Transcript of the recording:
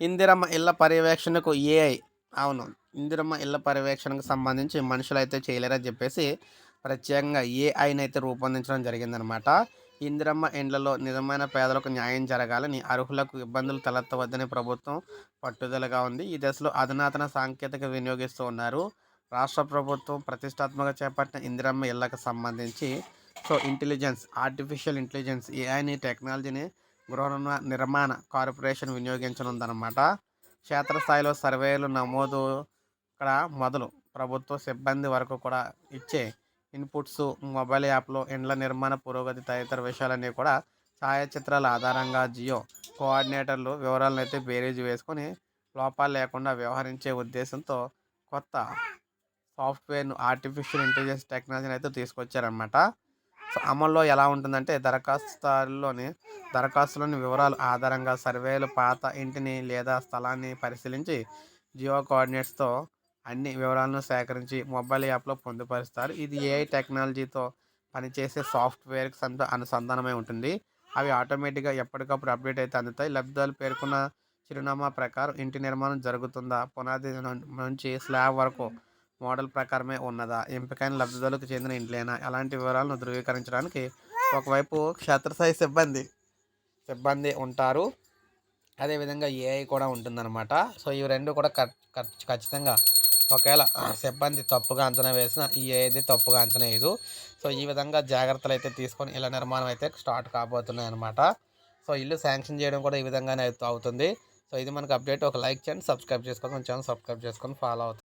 ఇందిరమ్మ ఇళ్ళ పర్యవేక్షణకు ఏఐ అవును. ఇందిరమ్మ ఇళ్ళ పర్యవేక్షణకు సంబంధించి మనుషులు అయితే చేయలేరని చెప్పేసి ప్రత్యేకంగా ఏఐని అయితే రూపొందించడం జరిగిందనమాట ఇందిరమ్మ ఇండ్లలో నిజమైన పేదలకు న్యాయం జరగాలని అర్హులకు ఇబ్బందులు తలెత్తవద్దని ప్రభుత్వం పట్టుదలగా ఉంది. ఈ దశలో అధునాతన సాంకేతిక వినియోగిస్తూ ఉన్నారు. రాష్ట్ర ప్రభుత్వం ప్రతిష్టాత్మక చేపట్టిన ఇందిరమ్మ ఇళ్ళకు సంబంధించి సో ఇంటెలిజెన్స్ ఆర్టిఫిషియల్ ఇంటెలిజెన్స్ ఏఐని టెక్నాలజీని గృహ నిర్మాణ కార్పొరేషన్ వినియోగించనుందన్నమాట. క్షేత్రస్థాయిలో సర్వేలు నమోదు ఇక్కడ మొదలు. ప్రభుత్వ సిబ్బంది వరకు కూడా ఇచ్చే ఇన్పుట్స్ మొబైల్ యాప్లో ఇండ్ల నిర్మాణ పురోగతి తదితర విషయాలన్నీ కూడా ఛాయాచిత్రాల ఆధారంగా జియో కోఆర్డినేటర్లు వివరాలను అయితే బేరీజు వేసుకొని లోపాలు లేకుండా వ్యవహరించే ఉద్దేశంతో కొత్త సాఫ్ట్వేర్ను ఆర్టిఫిషియల్ ఇంటెలిజెన్స్ టెక్నాలజీని అయితే తీసుకొచ్చారనమాట అమల్లో ఎలా ఉంటుందంటే దరఖాస్తుదారులోని దరఖాస్తులోని వివరాలు ఆధారంగా సర్వేలు పాత ఇంటిని లేదా స్థలాన్ని పరిశీలించి జియో కోఆర్డినేట్స్తో అన్ని వివరాలను సేకరించి మొబైల్ యాప్లో పొందుపరుస్తారు. ఇది ఏఐ టెక్నాలజీతో పనిచేసే సాఫ్ట్వేర్కి సంత అనుసంధానమై ఉంటుంది. అవి ఆటోమేటిక్గా ఎప్పటికప్పుడు అప్డేట్ అయితే అందుతాయి. లబ్ధిదారులు పేర్కొన్న చిరునామా ప్రకారం ఇంటి నిర్మాణం జరుగుతుందా? పునాది నుంచి స్లాబ్ వరకు మోడల్ ప్రకారమే ఉన్నదా? ఎంపికైన లబ్ధిదారులకు చెందిన ఇంట్లేనా? అలాంటి వివరాలను ధృవీకరించడానికి ఒకవైపు క్షేత్రస్థాయి సిబ్బంది సిబ్బంది ఉంటారు. అదేవిధంగా ఏఐ కూడా ఉంటుందన్నమాట. సో ఇవి రెండు కూడా ఖచ్చితంగా ఒకవేళ సిబ్బంది తప్పుగా అంచనా వేసిన ఈ ఏది తప్పుగా అంచనా వేయదు. సో ఈ విధంగా జాగ్రత్తలు అయితే తీసుకొని ఇళ్ళ నిర్మాణం అయితే స్టార్ట్ కాబోతున్నాయి అనమాట సో ఇల్లు శాంక్షన్ చేయడం కూడా ఈ విధంగానే అవుతుంది. సో ఇది మనకు అప్డేట్. ఒక లైక్ చేయండి సబ్స్క్రైబ్ చేసుకోండి మన ఛానల్ సబ్స్క్రైబ్ చేసుకొని ఫాలో అవుతుంది